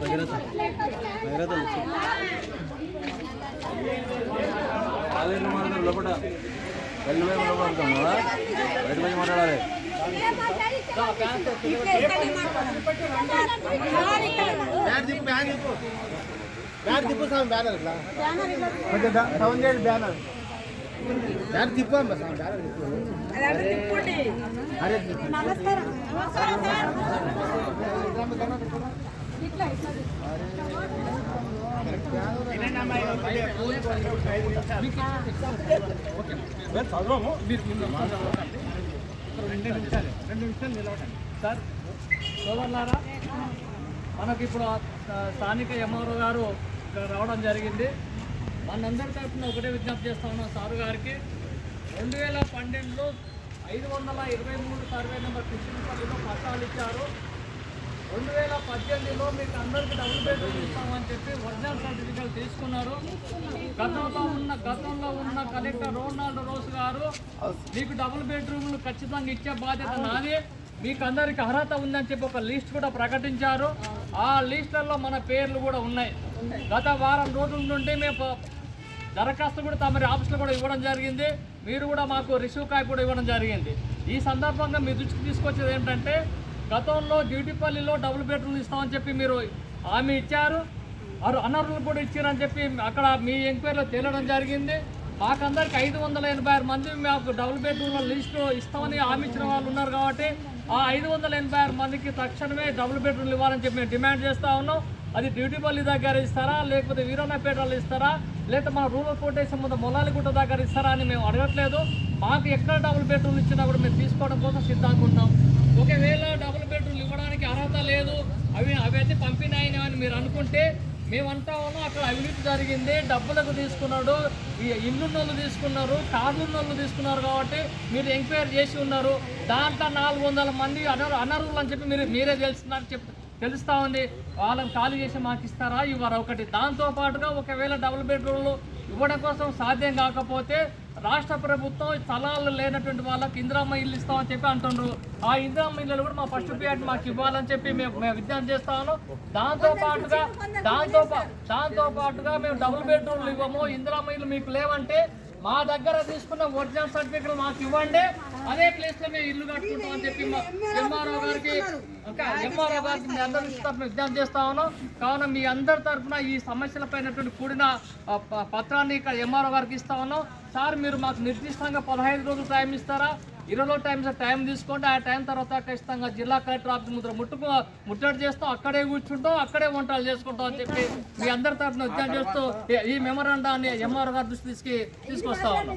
భగీరథ. భగీరథ కాలేజీలో మాట్లాడదాం లోపల వెళ్ళి పోయి మాట్లాడతాం కదా బయట పోయి మాట్లాడాలి. బ్యానర్ తిప్పు సార్ బ్యానర్ ఇట్లా. సౌండ్ చేయండి బ్యానర్. బ్యానర్ తిప్పు మీరు రెండు నిమిషాలు రెండు సార్ సోదరులారా మనకి ఇప్పుడు స్థానిక ఎంఆర్ఓ గారు ఇక్కడ రావడం జరిగింది మనందరి తరఫున ఒకటే విజ్ఞప్తి చేస్తా ఉన్నాం సారు గారికి రెండు వేల పన్నెండులో ఐదు వందల ఇరవై మూడు సర్వే నెంబర్ కృష్ణపల్లిలో పట్టాలు ఇచ్చారు రెండు వేల పద్దెనిమిదిలో మీకు అందరికీ డబుల్ బెడ్రూమ్ ఇస్తామని చెప్పి ఒరిజినల్ సర్టిఫికేట్ తీసుకున్నారు. గతంలో ఉన్న గతంలో ఉన్న కలెక్టర్ రోనాల్డ్ రోస్ గారు మీకు డబుల్ బెడ్రూమ్లు ఖచ్చితంగా ఇచ్చే బాధ్యత నాది. మీకు అందరికి అర్హత ఉందని చెప్పి ఒక లిస్ట్ కూడా ప్రకటించారు. ఆ లిస్టులలో మన పేర్లు కూడా ఉన్నాయి. గత వారం రోజుల నుండి మేము దరఖాస్తు కూడా తమరి ఆఫీస్లో కూడా ఇవ్వడం జరిగింది. మీరు కూడా మాకు రిసీవ్ కాపీ కూడా ఇవ్వడం జరిగింది. ఈ సందర్భంగా మీ దృష్టికి తీసుకొచ్చేది ఏంటంటే గతంలో డ్యూటీపల్లిలో డబుల్ బెడ్రూమ్ ఇస్తామని చెప్పి మీరు హామీ ఇచ్చారు. అరు అనర్హులు కూడా ఇచ్చారని చెప్పి అక్కడ మీ ఎంక్వైరీలో తేలడం జరిగింది. మాకందరికి ఐదు వందల ఎనభై ఆరు మంది మాకు డబుల్ బెడ్రూమ్ల లిస్టు ఇస్తామని హామీ ఇచ్చిన వాళ్ళు ఉన్నారు కాబట్టి ఆ ఐదు వందల ఎనభై ఆరు మందికి తక్షణమే డబుల్ బెడ్రూమ్లు ఇవ్వాలని చెప్పి మేము డిమాండ్ చేస్తూ ఉన్నాం. అది డ్యూటీపల్లి దగ్గర ఇస్తారా లేకపోతే వీరన్నపేటలో ఇస్తారా లేకపోతే మన రూరల్ కోటేషన్ ముందు మొలాలిగుట్ట దగ్గర ఇస్తారా అని మేము అడగట్లేదు. మాకు ఎక్కడ డబుల్ బెడ్రూమ్ ఇచ్చినా కూడా మేము తీసుకోవడం కోసం సిద్ధంగా ఉన్నాం. ఒకవేళ డబుల్ అర్హత లేదు. అవి అవి అయితే పంపినాయని అని మీరు అనుకుంటే మేమంటా ఉన్నాం. అక్కడ అవినీతి జరిగింది. డబ్బులకు తీసుకున్నాడు. ఇల్లున్నోళ్ళు తీసుకున్నారు. కార్లున్నోళ్ళు తీసుకున్నారు కాబట్టి మీరు ఎంక్వైరీ చేసి ఉన్నారు. దాంట్లో నాలుగు వందల మంది అనర్ అనర్హులు అని చెప్పి మీరు మీరే తెలుస్తున్నారు చెప్తారు తెలుస్తా ఉంది. వాళ్ళని ఖాళీ చేసి మాకు ఇస్తారా? ఇవ్వరు? ఒకటి. దాంతో పాటుగా ఒకవేళ డబుల్ బెడ్రూమ్లు ఇవ్వడం కోసం సాధ్యం కాకపోతే రాష్ట్ర ప్రభుత్వం స్థలాలు లేనటువంటి వాళ్ళకి ఇందిరమ్మ ఇల్లు ఇస్తామని చెప్పి అంటున్నారు ఆ ఇందిరమ్మ ఇల్లు కూడా మా ఫస్ట్ పీరియడ్ మాకు ఇవ్వాలని చెప్పి మేము మేము విజ్ఞప్తి చేస్తాను దాంతో పాటుగా దాంతో పా- దాంతో పాటుగా మేము డబుల్ బెడ్రూమ్లు ఇవ్వము. ఇందిరమ్మ ఇల్లు మీకు లేవంటే మా దగ్గర తీసుకున్న ఒరిజినల్ సర్టిఫికెట్ మాకు ఇవ్వండి. అదే ప్లేస్లో మేము ఇల్లు కట్టుకుంటాం అని చెప్పి ఎంఆర్ఓ గారికి ఎంఆర్ఓ గారికి మీ అందరి తరఫున విజ్ఞప్తి చేస్తా ఉన్నాం. కావున మీ అందరి తరఫున ఈ సమస్యలపైనటువంటి కూడిన ప- పత్రాన్ని ఇక్కడ ఎంఆర్ఓ గారికి ఇస్తా ఉన్నాం. సార్ మీరు మాకు నిర్దిష్టంగా పదహైదు రోజులు టైం ఇస్తారా? ఇరవై టైమ్స్ టైం తీసుకోండి. ఆ టైం తర్వాత ఖచ్చితంగా జిల్లా కలెక్టర్ ఆఫీస్ ముద్ర ముట్టుకు ముట్టడి చేస్తాం అక్కడే కూర్చుంటాం అక్కడే వంటలు చేసుకుంటాం అని చెప్పి మీ అందరి తరఫున ఉద్యోగం చేస్తూ ఈ- మెమరాండాన్ని ఎంఆర్ఓ గారి దృష్టి తీసుకొస్తా ఉన్నాం.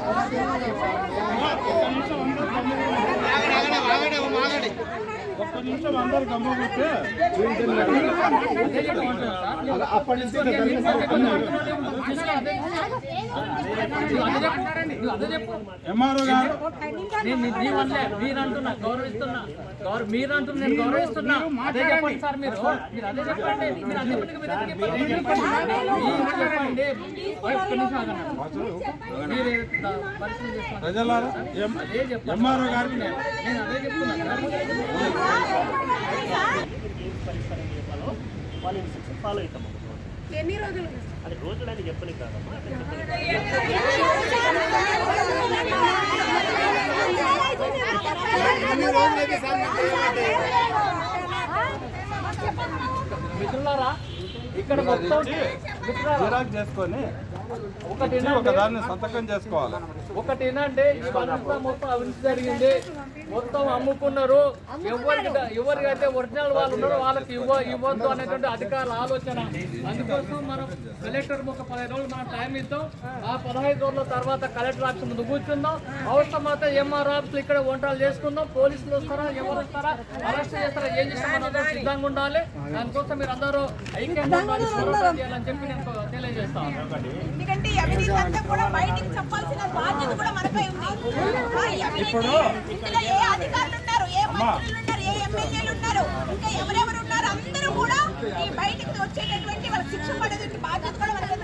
అప్పటి నుంచి ఎంఆర్ఓ గారు. నేను నీ- నీ వల్లే మీరు అంటున్నా గౌరవిస్తున్నా గౌరవ మీరు అంటున్నా నేను గౌరవిస్తున్నా. అదే చెప్పండి సార్ మీరు. మీరు అదే చెప్పండి. మీరు అదే చెప్పండి. ప్రజలారా ఎంఆర్ఓ గారికి నేను అదే చెప్తున్నా. వాళ్ళ ఇన్స్ట్రక్షన్ ఫాలో అవుతాం ఎన్ని రోజులు అది చెప్పని కాదమ్మా మిత్రులారా ఇక్కడ మొత్తం చేసుకొని ఒక దాన్ని సంతకం చేసుకోవాలి. ఒకటి ఏంటంటే మొత్తం అవినీతి జరిగింది. మొత్తం అమ్ముకున్నారు. ఎవరికి ఎవరికైతే ఒరిజినల్ వాళ్ళు ఉన్నారో వాళ్ళకి ఇవ్వ ఇవ్వద్దు అనేటువంటి అధికారుల ఆలోచన. అందుకోసం మనం కలెక్టర్ ఒక పదిహేను రోజులు మనం టైం ఇద్దాం. ఆ పదహైదు రోజుల తర్వాత కలెక్టర్ ఆఫీస్ ముందు కూర్చుందాం. అవసరం అయితే ఎంఆర్ ఆఫీస్ ఇక్కడ వంటలు చేసుకుందాం. పోలీసులు వస్తారా? ఎవరు వస్తారా? అరెస్ట్ చేస్తారా? ఏం చేస్తారా అందరూ సిద్ధంగా ఉండాలి. దానికోసం మీరు అందరూ. ఐక్యంగా చెప్పి నేను తెలియజేస్తాను ఎందుకంటే అవినీతి అంతా కూడా బయటికి చెప్పాల్సిన బాధ్యత కూడా మనపై ఉంది. ఇందులో ఏ అధికారులు ఉన్నారు? ఏ మంత్రులు ఉన్నారు? ఏ ఎమ్మెల్యేలు ఉన్నారు? ఇంకా ఎవరెవరు ఉన్నారు? అందరూ కూడా ఈ బయటికి వచ్చేటటువంటి వాళ్ళకి శిక్ష పడేటువంటి బాధ్యత కూడా మనకు